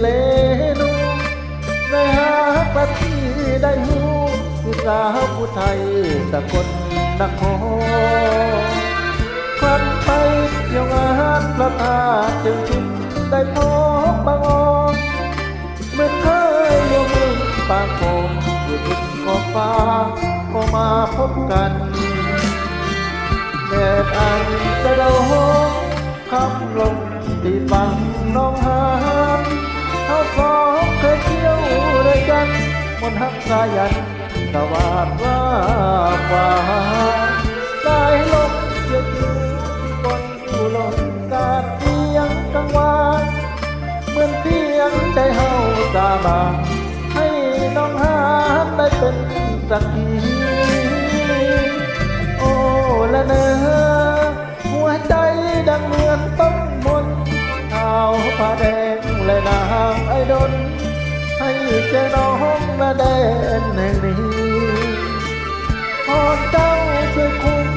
เลนูในหาประที่ได้หูผู้สาวผู้ไทยสกลนครควันไปเที่ยวงานพระธาตุจึงชินได้พบบางออเมื่อเคยยมมือปางโคมอยู่บนขอบฟ้าก็มาพบกันแดดอันสะเดาคำลงที่ฝั่งน้องหาน เขาสองเคยเที่ยวด้วยกันมนต์ฮักสายันตะวาดว่าฟ้าได้ลงเกี่ยวอยู่บนอยู่ลงกาดเพียงกังวานเหมือนเพียงใจเฮาสาบานให้น้องหานได้เป็นสักทีโอ้ละเนอหัวใจดังเหมือนต้นมนต์ขาวผ้าแดงและนางไอ ดน ให้เจอน้องละแดนแห่งนี้พรเจ้าช่วยคุ้ม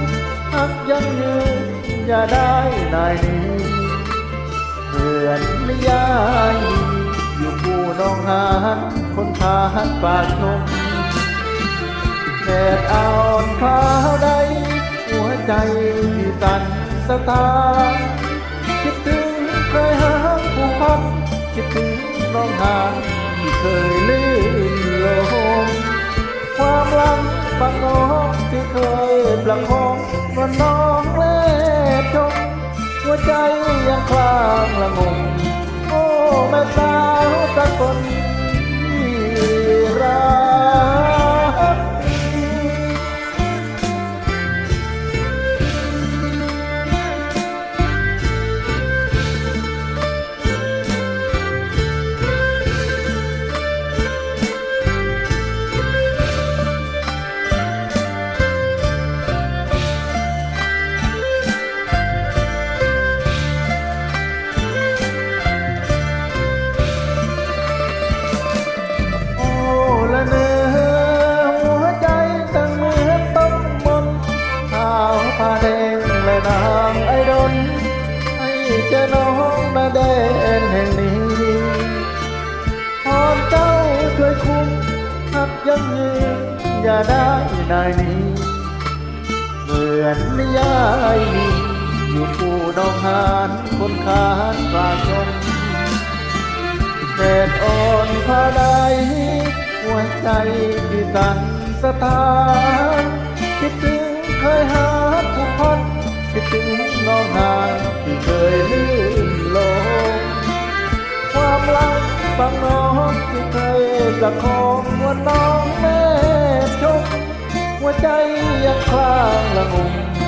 หักยังยืนอย่าได้นายนี้เหมือนนิยายอยู่คู่น้องหานคนทานปากชมแดดอ่อนพร้าวใดหัวใจที่สั่นสะท้าน น้องหาที่เคยลื่นลมความลังฟังน้องที่เคยประคองวันน้องเล่ชมหัวใจยังคลางละงม เจอน้องนาแดนแห่งนี้พรเจ้าช่วยคุ้มหักยังยืนอย่าได้นายนี้ เหมือนนิยายมีอยู่คู่น้องหานคนขานปลาชนแดดอ่อนพาใดหัวใจที่สั่นสะท้าน ปังน้องที่เคยประคองว่าน้องแม่ชมหัวใจยังคลางละงม